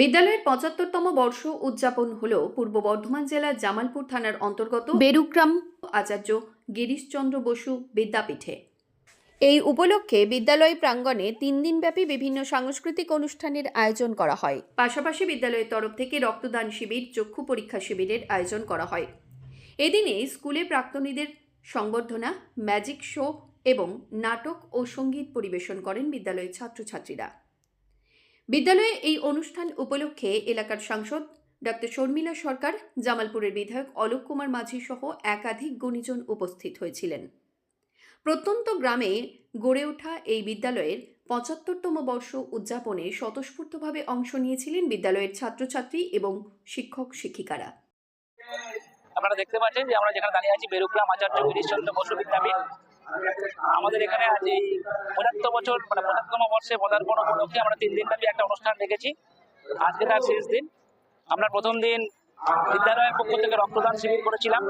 বিদ্যালয়ের পঁচাত্তরতম বর্ষ উদযাপন হল পূর্ব বর্ধমান জেলার জামালপুর থানার অন্তর্গত বেরুগ্রাম আচার্য গিরিশচন্দ্র বসু বিদ্যাপীঠে। এই উপলক্ষে বিদ্যালয় প্রাঙ্গণে তিন দিনব্যাপী বিভিন্ন সাংস্কৃতিক অনুষ্ঠানের আয়োজন করা হয়। পাশাপাশি বিদ্যালয়ের তরফ থেকে রক্তদান শিবির চক্ষু পরীক্ষা শিবিরের আয়োজন করা হয়। এদিনে স্কুলে প্রাক্তনীদের সংবর্ধনা ম্যাজিক শো এবং নাটক ও সংগীত পরিবেশন করেন বিদ্যালয়ের ছাত্রছাত্রীরা। বিদ্যালয়ে এই অনুষ্ঠান উপলক্ষে এলাকার সাংসদ ডক্টর শর্মিলা সরকার, জামালপুরের বিধায়ক অলোক কুমার মাঝি সহ একাধিক গুণীজন উপস্থিত হয়েছিলেন। প্রত্যন্ত গ্রামে গড়ে ওঠা এই বিদ্যালয়ের পঁচাত্তরতম বর্ষ উদযাপনে স্বতঃস্ফূর্তভাবে অংশ নিয়েছিলেন বিদ্যালয়ের ছাত্রছাত্রী এবং শিক্ষক শিক্ষিকারা। আপনারা দেখতে পাচ্ছেন যে আমরা যেখানে দাঁড়িয়ে আছি বেরুগ্রাম আচার্য গিরিশচন্দ্র বসু বিদ্যাপীঠ। আমাদের এখানে আজ এই পঁচাত্তর বছর মানে পঁচাত্তম বর্ষে পদার্পণ উপলক্ষে আমরা তিন দিন ব্যাপী একটা অনুষ্ঠান রেখেছি। আজকে তার শেষ দিন। আমরা প্রথম দিন বিদ্যালয়ের পক্ষ থেকে রক্তদান শিবির করেছিলাম।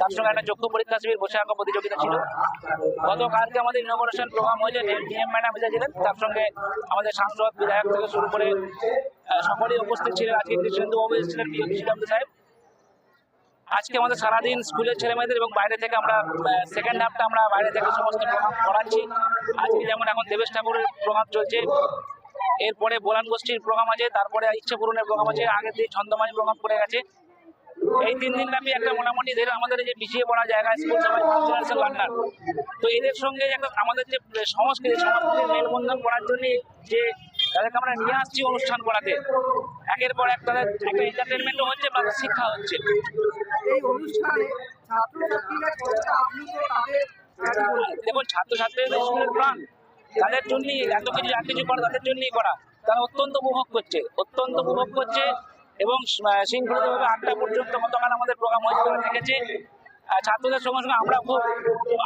তার সঙ্গে একটা চক্ষু পরীক্ষা শিবির বসে আঁকা প্রতিযোগিতা ছিল। গতকালকে আমাদের ইনোগ্রেশন প্রোগ্রাম হয়েছে ডিএম ম্যাডাম এসেছিলেন। তার সঙ্গে আমাদের সাংসদ, বিধায়ক থেকে শুরু করে সকলেই উপস্থিত ছিলেন। আজকে কৃষ্ণেন্দু বাবু এসেছিলেন প্রিয় সাহেব। আজকে আমাদের সারাদিন স্কুলের ছেলে মেয়েদের এবং বাইরে থেকে আমরা সেকেন্ড হাফটা আমরা বাইরে থেকে সমস্ত প্রোগ্রাম করাচ্ছি আজকে যেমন এখন দেবেশ ঠাকুরের প্রোগ্রাম চলছে, এরপরে বোলান গোষ্ঠীর প্রোগ্রাম আছে, তারপরে ইচ্ছে পূরণের প্রোগ্রাম আছে আগের দিন ছন্দমাজ প্রোগ্রাম করে গেছে। এই তিন দিন ব্যাপী একটা মোটামুটি ধরে আমাদের যে পিছিয়ে পড়া জায়গা, স্কুল সবাই লার্নার তো এদের সঙ্গে একটা আমাদের যে সংস্কৃতি, সংস্কৃতির মেলবন্ধন করার জন্য যে তাদেরকে আমরা নিয়ে আসছি অনুষ্ঠান করাতে। একের পর এক তাদের একটা এন্টারটেনমেন্টও হচ্ছে বা শিক্ষা হচ্ছে। এই অনুষ্ঠানে ছাত্রছাত্রীরা কতটা আপ্লুত তাদের আহ, কি বলবেন? দেখুন ছাত্রছাত্রীদের স্কুলের প্রাণ তাদের জন্যই এত কিছু যা কিছু করা তাদের জন্যই করা। তারা অত্যন্ত উপভোগ করছে অত্যন্ত উপভোগ করছে এবং শৃঙ্খলিতভাবে আটটা পর্যন্ত গতকাল আমাদের প্রোগ্রাম হয়েছে তারা দেখেছে। ছাত্রদের সঙ্গে সঙ্গে আমরা খুব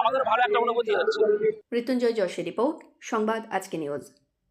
আমাদের ভালো একটা অনুভূতি হচ্ছে। মৃত্যুঞ্জয় যশের রিপোর্ট সংবাদ আজকে নিউজ।